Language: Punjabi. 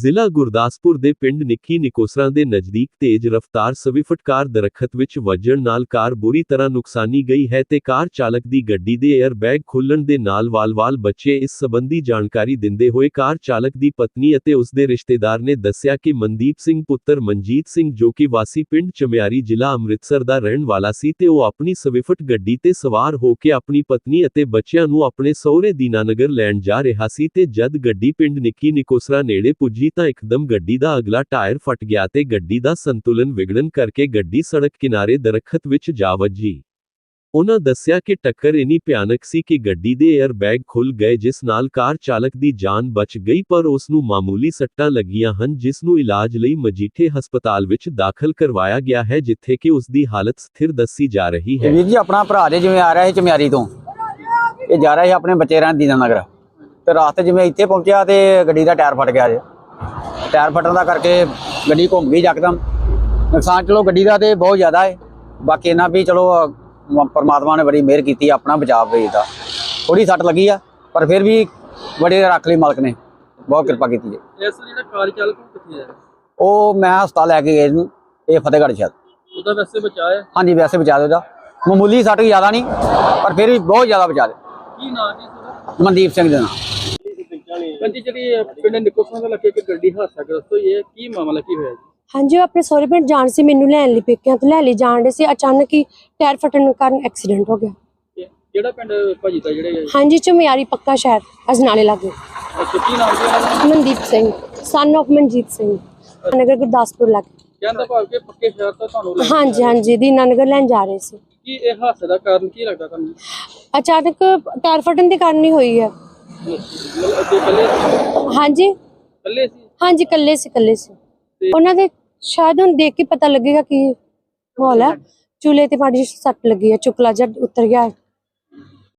ਜ਼ਿਲ੍ਹਾ ਗੁਰਦਾਸਪੁਰ ਦੇ ਪਿੰਡ ਨਿੱਕੀ ਨਿਕੋਸਰਾ ਦੇ ਨਜ਼ਦੀਕ ਤੇਜ਼ ਰਫ਼ਤਾਰ ਸਵਿਫਟ ਕਾਰ ਦਰਖਤ ਵਿੱਚ ਵੱਜਣ ਨਾਲ ਕਾਰ ਬੁਰੀ ਤਰ੍ਹਾਂ ਨੁਕਸਾਨੀ ਗਈ ਹੈ ਤੇ ਕਾਰ ਚਾਲਕ ਦੀ ਗੱਡੀ ਦੇ 에ਅਰ ਬੈਗ ਖੁੱਲਣ ਦੇ ਨਾਲ ਵਾਲ-ਵਾਲ ਬੱਚੇ ਇਸ ਸੰਬੰਧੀ ਜਾਣਕਾਰੀ ਦਿੰਦੇ ਹੋਏ ਕਾਰ ਚਾਲਕ ਦੀ ਪਤਨੀ ਅਤੇ ਉਸ ਦੇ ਰਿਸ਼ਤੇਦਾਰ ਨੇ ਦੱਸਿਆ ਕਿ ਮਨਦੀਪ ਸਿੰਘ ਪੁੱਤਰ ਮਨਜੀਤ ਸਿੰਘ ਜੋ ਕਿ ਵਾਸੀ ਪਿੰਡ ਚਮਿਆਰੀ ਜ਼ਿਲ੍ਹਾ ਅੰਮ੍ਰਿਤਸਰ ਦਾ ਰਹਿਣ ਵਾਲਾ ਸੀ ਤੇ ਉਹ ਆਪਣੀ ਸਵਿਫਟ ਗੱਡੀ ਤੇ ਸਵਾਰ ਹੋ ਕੇ ਆਪਣੀ ਪਤਨੀ ਅਤੇ ਬੱਚਿਆਂ ਨੂੰ ਆਪਣੇ ਸਹੁਰੇ ਦੀਨਾਨਗਰ ਲੈਣ ਜਾ ਰਿਹਾ ਸੀ ਤੇ ਜਦ ਗੱਡੀ ਪਿੰਡ ਨਿੱਕੀ ਨਿਕੋਸਰਾ ਨੇੜੇ ਪੁੱਜੀ ਤਾਂ ਇੱਕਦਮ ਗੱਡੀ ਦਾ ਅਗਲਾ ਟਾਇਰ ਫਟ ਗਿਆ ਤੇ ਗੱਡੀ ਦਾ ਸੰਤੁਲਨ ਵਿਗੜਨ ਕਰਕੇ ਗੱਡੀ ਸੜਕ ਕਿਨਾਰੇ ਦਰਖਤ ਵਿੱਚ ਜਾ ਵੱਜੀ। ਉਹਨਾਂ ਦੱਸਿਆ ਕਿ ਟੱਕਰ ਇਨੀ ਭਿਆਨਕ ਸੀ ਕਿ ਗੱਡੀ ਦੇ 에ਅਰ ਖੁੱਲ ਗਏ ਜਿਸ ਨਾਲ ਕਾਰ ਚਾਲਕ ਦੀ ਜਾਨ ਬਚ ਗਈ ਪਰ ਉਸ ਨੂੰ ਮਾਮੂਲੀ ਸੱਟਾਂ ਲੱਗੀਆਂ ਹਨ ਜਿਸ ਨੂੰ ਇਲਾਜ ਲਈ ਮਜੀਠੇ ਹਸਪਤਾਲ ਵਿੱਚ ਦਾਖਲ ਕਰਵਾਇਆ ਗਿਆ ਹੈ ਜਿੱਥੇ ਕਿ ਉਸ ਦੀ ਹਾਲਤ ਸਥਿਰ ਦੱਸੀ ਜਾ ਰਹੀ ਹੈ। ਵੀਰ ਜੀ, ਆਪਣਾ ਭਰਾ ਦੇ ਜਿਵੇਂ ਆ ਰਿਹਾ ਸੀ ਚਮਿਆਰੀ ਤੋਂ, ਇਹ ਜਾ ਰਿਹਾ ਸੀ ਆਪਣੇ ਬੱਚੇ ਦੀਨਾ ਨਗਰ। ਤੇ ਰਾਸਤੇ ਜਿਵੇਂ ਇੱਥੇ ਪਹੁੰਚਿਆ ਤੇ ਗੱਡੀ ਦਾ ਟਾਇਰ ਫਟ ਗਿਆ ਜੇ। ਟਾਇਰ ਫਟਣ ਦਾ ਕਰਕੇ ਗੱਡੀ ਘੁੰਮ ਗਈ ਯਕਦਮ ਨੁਕਸਾਨ ਚਲੋ ਗੱਡੀ ਦਾ ਤੇ ਬਹੁਤ ਜ਼ਿਆਦਾ ਹੈ ਬਾਕੀ ਇਹਨਾਂ ਵੀ ਚਲੋ ਪਰਮਾਤਮਾ ਨੇ ਬੜੀ ਮਿਹਰ ਕੀਤੀ ਆਪਣਾ ਬਚਾਅ ਹੋਈ ਦਾ ਥੋੜੀ ਸੱਟ ਲੱਗੀ ਆ ਪਰ ਫਿਰ ਵੀ ਬੜੇ ਰੱਖ ਲਈ ਮਾਲਕ ਨੇ। ਬਹੁਤ ਕਿਰਪਾ ਕੀਤੀ ਹੈ ਇਸ ਜਿਹੜਾ ਕਾਰ ਚਾਲਕ ਉਹ ਕਿੱਥੇ ਹੈ ਉਹ ਮੈਂ ਹਸਪਤਾਲ ਲੈ ਕੇ ਗਏ ਨੂੰ ਇਹ ਫਤਿਹਗੜ੍ਹ ਸ਼ਾਇਦ ਉਹਦਾ ਵੈਸੇ ਬਚਾਇਆ ਹਾਂਜੀ ਵੈਸੇ ਬਚਾ ਦਿਓ ਦਾ ਮਾਮੂਲੀ ਸੱਟ ਜ਼ਿਆਦਾ ਨਹੀਂ ਪਰ ਫਿਰ ਵੀ ਬਹੁਤ ਜ਼ਿਆਦਾ ਬਚਾ ਦੇ ਕੀ ਨਾਂ ਜੀ ਤੁਹਾਡਾ ਮਨਦੀਪ ਸਿੰਘ ਦੇ ਨਾਲ ਕੰਜੀ ਜਿਹੜੀ ਪਿੰਡ ਨਿਕੋਸਨ ਦਾ ਲੱਗੇ ਇੱਕ ਗੱਡੀ ਹਾਦਸਾ ਗ੍ਰਸਤ ਹੋਈ ਹੈ ਕੀ ਮਾਮਲਾ ਕੀ ਹੋਇਆ ਜੀ? ਹਾਂਜੀ ਉਹ ਆਪਣੇ ਸਹੁਰੇ ਪਿੰਡ ਜਾਣ ਸੀ ਮੈਨੂੰ ਲੈਣ ਲਈ ਪੇਕਿਆਂ ਤੋਂ ਲੈ ਲਈ ਜਾਣ ਦੇ ਸੀ ਅਚਾਨਕ ਹੀ ਟਾਇਰ ਫਟਣ ਕਾਰਨ ਐਕਸੀਡੈਂਟ ਹੋ ਗਿਆ। ਕਿਹੜਾ ਪਿੰਡ ਭਾਜੀ ਦਾ ਜਿਹੜੇ ਹਾਂਜੀ ਚੁਮਿਆਰੀ ਪੱਕਾ ਸ਼ਹਿਰ ਅਜਨਾਲੇ ਲਾਗੇ। ਅੱਛਾ ਕੀ ਨਾਮ ਸੀ ਉਹਨਾਂ ਦਾ? ਮਨਦੀਪ ਸਿੰਘ ਸਨ of ਮਨਜੀਤ ਸਿੰਘ ਨਗਰ ਗੁਰਦਾਸਪੁਰ ਲਾਗੇ। ਕਹਿੰਦਾ ਭਾਵ ਕਿ ਪੱਕੇ ਸ਼ਹਿਰ ਤੋਂ ਤੁਹਾਨੂੰ ਲੈ ਕੇ ਹਾਂਜੀ ਹਾਂਜੀ ਦੀਨਾਨਗਰ ਲੈਣ ਜਾ ਰਹੇ ਸੀ। ਕੀ ਇਹ ਹਾਦਸੇ ਦਾ ਕਾਰਨ ਕੀ ਲੱਗਦਾ ਤੁਹਾਨੂੰ? ਅਚਾਨਕ ਟਾਇਰ ਫਟਣ ਦੇ ਕਾਰਨ ਹੀ ਹੋਈ ਹੈ। ਅੱਗੇ ਕੱਲੇ ਹਾਂਜੀ। ਕੱਲੇ ਸੀ? ਹਾਂਜੀ ਕੱਲੇ ਸੀ ਕੱਲੇ ਸੀ। ਉਹਨਾਂ ਦੇ ਸ਼ਾਇਦ ਹੁਣ ਦੇਖ ਕੇ ਪਤਾ ਲੱਗੇਗਾ ਕਿ ਮਾਹੌਲ ਹੈ। ਚੂਲੇ ਤੇ ਮਾੜੀ ਜਿਹੀ ਸੱਟ ਲੱਗੀ ਹੈ ਚੁਕਲਾ ਜਦ ਉਤਰ ਗਿਆ ਹੈ।